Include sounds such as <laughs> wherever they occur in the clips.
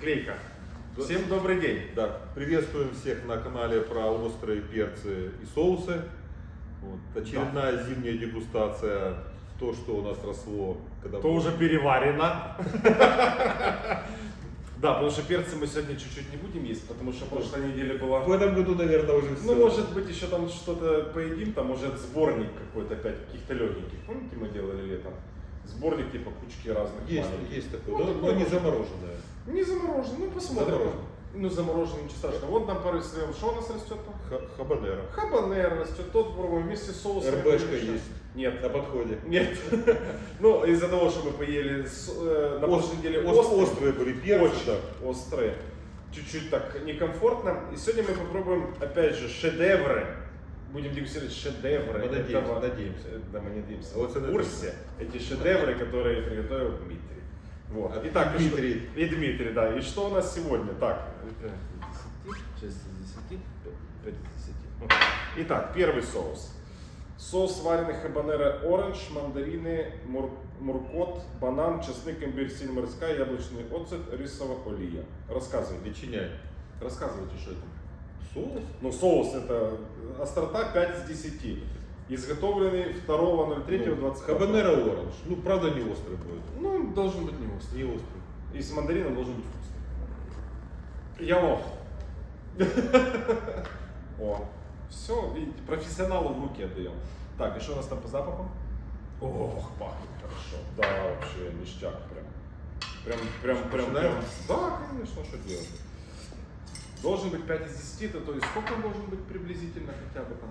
Клейка. Всем добрый день. Да, приветствуем всех на канале про острые перцы и соусы. Вот, очередная зимняя дегустация, то, что у нас росло, когда То уже переварено. Да, потому что перцы мы сегодня чуть-чуть не будем есть, потому что в прошлой неделе в была... этом году, наверное, уже все. Ну, может быть, еще там что-то поедим, там может сборник какой-то опять каких-то легеньких. Помните, мы делали летом? Сборник типа кучки разных есть, маленьких. есть такое, Ну, да, такое но не может. замороженное. Не замороженный, ну посмотрим. Замороженный. Ну, замороженный, ничего страшного. Вот нам пару слоев. Что у нас растет там? Ха- Хабанера. Хабанер растет, тот пробуем вместе с соусом. РБшка есть. Нет. На подходе. Нет. <laughs> Ну, из-за того, что мы поели с- э, на прошлой неделе ос- острые, острые были перцы, да. острые, чуть-чуть так некомфортно. И сегодня мы попробуем, опять же, шедевры. Будем дегустировать шедевры. Мы надеемся, этого- надеемся. Да, мы надеемся. Вот в курсе эти шедевры, которые приготовил Дмитрий. Вот. А Итак, и Дмитрий. что- И Дмитрий, да. И что у нас сегодня? Так, 6 из 10, 5 из 10. Итак, первый соус. Соус вареный хабанеро оранж, мандарины, мур- муркот, банан, чеснок, имбирь, сіль морська, яблучный оцет, рисовая олия. Рассказывайте. Ветчиняй. Рассказывайте, что это. Соус? Ну, соус это острота 5 из 10. Изготовленный 2.03.20. Ну, Хабанера оранж. Ну, правда, не острый будет. Ну, он должен быть не острый. Не острый. И с мандарином должен быть вкусный. Я лох. <laughs> О, все, видите, профессионалу в руки отдаем. Так, и что у нас там по запаху? Ох, пахнет хорошо. Да, вообще ништяк прям. Прям, прям, прям, прям. Да, конечно, что делать. Должен быть 5 из 10, то, то есть сколько должен быть приблизительно хотя бы там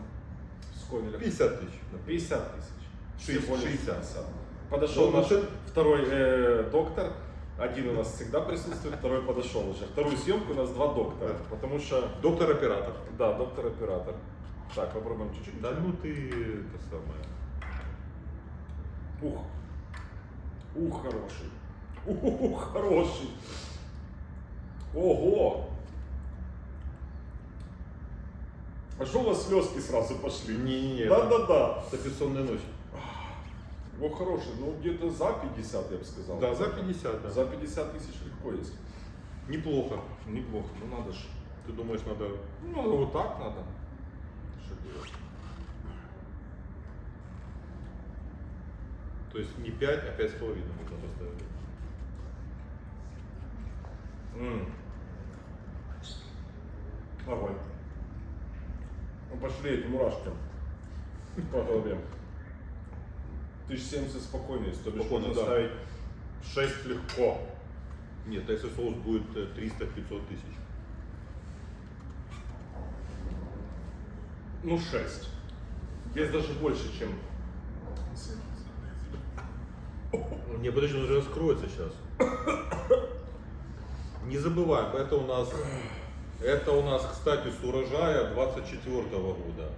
в скомелях? 50 тысяч. 50 тысяч. Шесть- Всего лишь 60. Подошел Ну, наш ну, второй э, доктор. Один у нас всегда присутствует, второй подошел уже. Вторую съемку у нас два доктора. Потому что, Доктор-оператор. да, доктор-оператор. Так, попробуем чуть-чуть. Да ну ты это самое. Ух. Ух, хороший. Ух, хороший. Ого. А что у вас слезки сразу пошли? Не-не-не. Да-да-да. Это бессонная ночь. О, хороший. Ну, где-то за 50, я бы сказал. Да, за 50, да. За 50 тысяч легко есть. Неплохо. Неплохо, ну надо же. Ты думаешь, надо... Ну, вот так надо. Что делать? То есть не 5, а 5 с половиной можно поставить. М. Огонь. Эти мурашки по голове. 1070 спокойно, есть, то бишь Спокойно, можно да. ставить 6 легко. Нет, если соус будет э, 300-500 тысяч. Ну, 6. Есть даже больше, чем... Не, подожди, он уже раскроется сейчас. Не забываем, это у нас, это у нас, кстати, с урожая 24 года.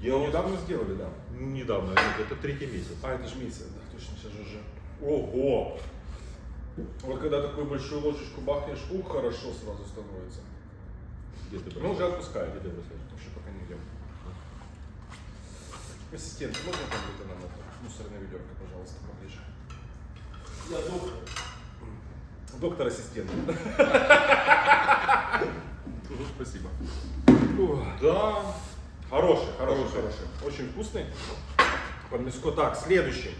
Я Ну, вот недавно сделали, да. недавно, нет, это третий месяц. А, это ж месяц, да, точно, сейчас же уже. Ого! Вот когда такую большую ложечку бахнешь, ух, хорошо сразу становится. Где ты Ну, уже бросаешь? отпускаю. Где ты бросаешь? Вообще пока не идем. Ассистент, можно там где-то нам это мусорная ведерко, пожалуйста, поближе? Я доктор. Доктор-ассистент. <laughs> Мгм, Спасибо. Ух. Да, Хороший, хороший, Хороший. хороший. Очень вкусный. Под мяско. Так, следующий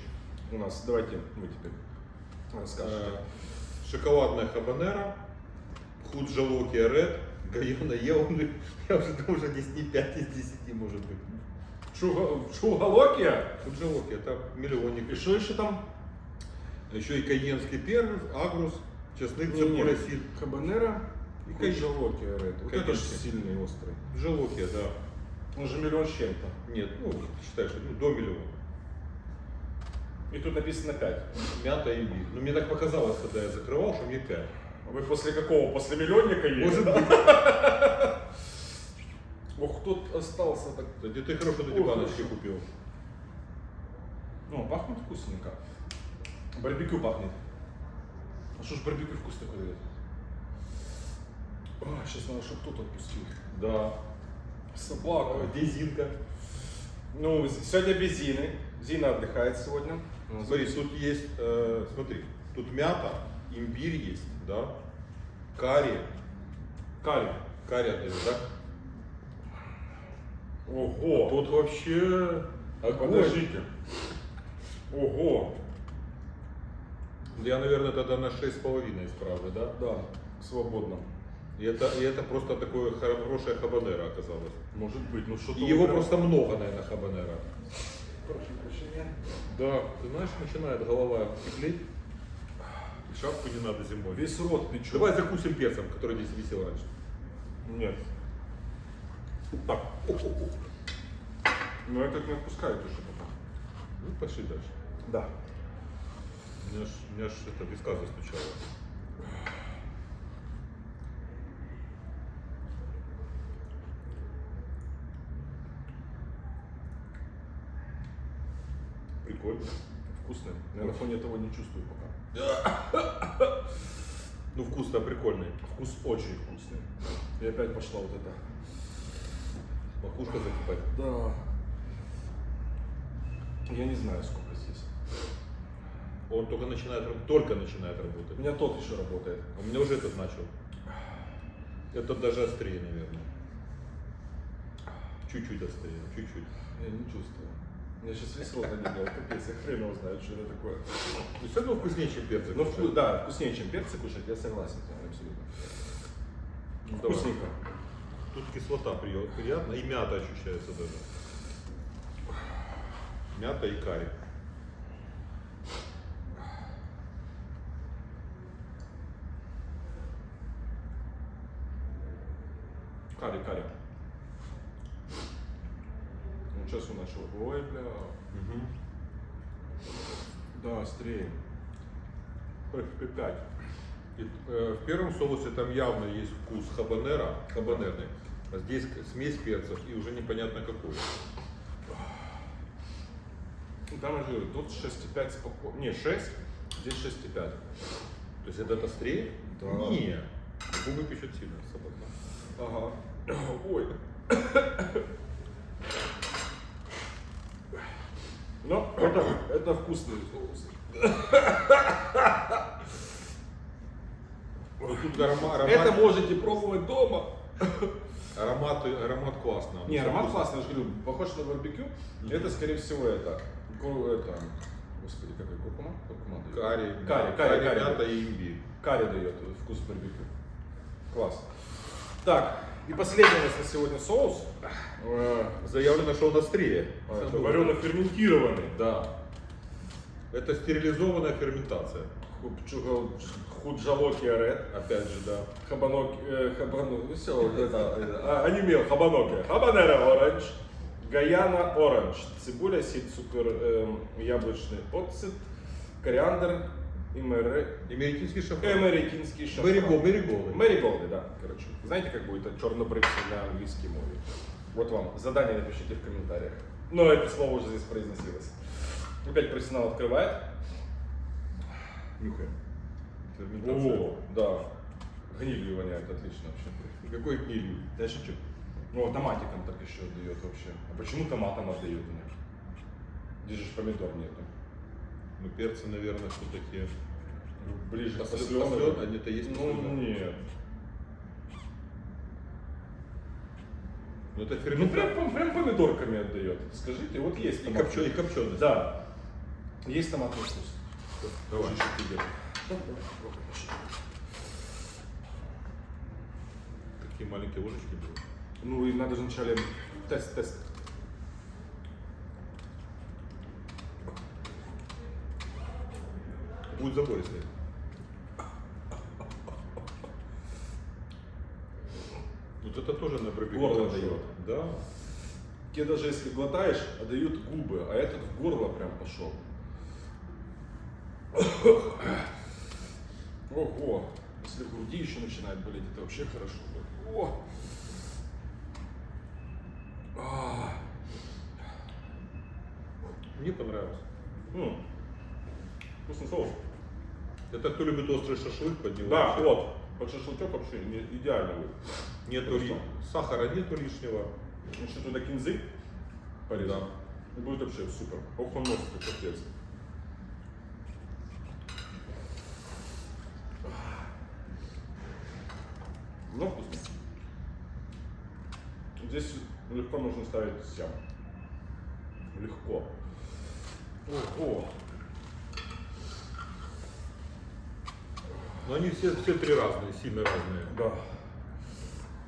у нас. Давайте вы теперь расскажете. э, шоколадная хабанера, худжалокия ред, гайона еуны. <laughs> Я уже думаю, что здесь не 5 из 10 может быть. Чугалокия? Худжалокия, это миллионник. И что еще там? Еще и кайенский перец, агрус, чеснок, цибуля, сир. Кабанера и Конечно. Кайжалокия. Вот это же сильный и острый. Жалокия, да. Он же миллион с чем-то. Нет, ну, считай, что ну, до миллиона. И тут написано 5. Мята и имбирь. Ну, мне так показалось, когда я закрывал, что мне 5. А вы после какого? После миллионника ели? Может быть. <laughs> Ох, тут остался так. Кстати, ты хорошо эти баночки купил. Ну, пахнет вкусненько. Барбекю пахнет. А что ж барбекю вкус такой дает? Сейчас надо, чтобы кто-то отпустил. Да. Собака. Где Зинка? Ну, сегодня без Зины. Зина отдыхает сегодня. Смотри, тут есть, э, смотри, тут мята, имбирь есть, да, Карри. Карри. Карри отдают, да? Ого. Тут вообще огонь. Подождите. Ого. Я, наверное, тогда на 6,5 исправлю, да? Да, свободно. И это, и это просто такое хорошее хабанера оказалось. Может быть, ну что-то... И его прям- просто много, наверное, хабанера. Прошу прощения. Да, ты знаешь, начинает голова теплеть. Шапку не надо зимой. Весь рот печет. Давай закусим перцем, который здесь висел раньше. Нет. Так. Ну этот не отпускает уже пока. Ну, пошли дальше. Да. У меня ж, у меня ж это виска застучала. Прикольно. Вкусный. Я на фоне этого не чувствую пока. Ну, вкус-то прикольный. Вкус очень вкусный. И опять пошла вот эта. Макушка закипать. Да. Я не знаю, сколько здесь. Он только начинает, только начинает У работать. меня тот еще работает. У меня уже этот начал. Этот даже острее, наверное. Чуть-чуть острее, чуть-чуть. Я не чувствую. Меня сейчас весь рот онемел. Капец, я хрен его знает, что это такое. То есть это вкуснее, чем перцы. Ну, вку- да, вкуснее, чем перцы кушать, я согласен с вами абсолютно. Ну. Вкусненько. Тут кислота при- приятная и мята ощущается даже. Мята и карри. Карри, карри. Он начал. Ой, бля. Да, острее. P5. И, э, в первом соусе там явно есть вкус хабанера, хабанерный. А здесь смесь перцев и уже непонятно какой. Там я же говорю, тут 6,5 спокойно. Не, 6, здесь 6,5. То есть этот острее? Да. Не. Губы печет сильно свободно. Ага. <coughs> Ой. Ну, это, это вкусные соусы. Тут аромат, Это можете пробовать дома. аромат, аромат классно. Не, аромат классный, я же говорю, похож на барбекю. Это, скорее всего, это, это, господи, какой куркума? Куркума дает. Карри, Карри, карри, карри. мята и имбирь. Карри дает вкус барбекю. Класс. Так, и последний у нас на сегодня соус. Э, Заявлено, что он острее. это варено-ферментированный. Да. Это стерилизованная ферментация. Худжалоки ред. Опять же, да. Хабанок, э, хабанок, ну все, это, <laughs> э, а, онемел, хабаноки. Хабанера оранж, Гаяна оранж, цибуля, сіль, цукор, эм, яблучный оцет, кориандр мэри, Эмеретинский шафран. эмеретинский шафран. Мэриго, мэриголы. Мэриголды, да, короче. Знаете, как будет чернобрывцы на английском мове? Вот вам задание напишите в комментариях. Но это слово уже здесь произносилось. Опять профессионал открывает. Нюхаем. О, да. Гнилью воняет отлично вообще. Какой гнилью? Да я шучу. О, томатиком так еще отдает вообще. А почему томатом отдает мне? Здесь же помидор нету. Ну, перцы, наверное, все-таки. Ближе к послё- они-то есть Ну, посленые. нет. Ну, это Ну, ферментация. прям, прям помидорками отдает. Скажите, вот есть И, копчё- и копченость. Да. Есть томатный вкус. Давай. Чуть-чуть тебе. Такие маленькие ложечки были. Ну и надо же вначале тест, тест. Будет забористый. Вот это тоже на барбекю. Горло дает. Да. Тебе даже если глотаешь, отдают губы, а этот в горло прям пошел. Ого! Если в груди еще начинает болеть, это вообще хорошо. будет. О! А, Мне понравилось. м. Вкусный соус. Это кто любит острый шашлык под него. Да, вообще вот. Под шашлычок вообще не- идеально будет. Нету ли- сахара нету лишнего. Еще туда кинзы порезал. И будет вообще супер. Ох, он носит, капец. Ну, вкусно. Здесь легко можно ставить сям. Легко. Ого. Но они все, все три разные, сильно разные. Да.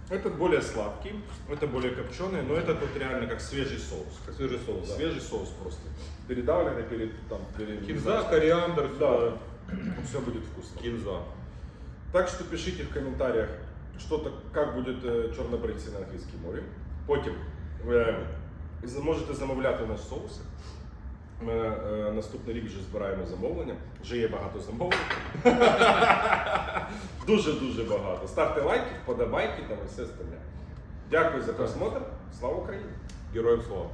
Этот более сладкий, это более копченый, но этот вот реально как свежий соус. Как свежий соус, да. Свежий соус просто. Передавленный, перед, там, перед... Кинза, кориандр, Да, сюда. <clears throat> все будет вкусно. кинза. Так що пишіть в коментарях, що так, як буде е, чорнобривці на англійській мові. Потім ви з- можете замовляти наш соус. Ми е, наступний рік вже збираємо замовлення. Вже є багато замовлень. <laughs> Дуже-дуже багато. Ставте лайки, вподобайки там і все остальне. Дякую за просмотр. Слава Україні! Героям слава.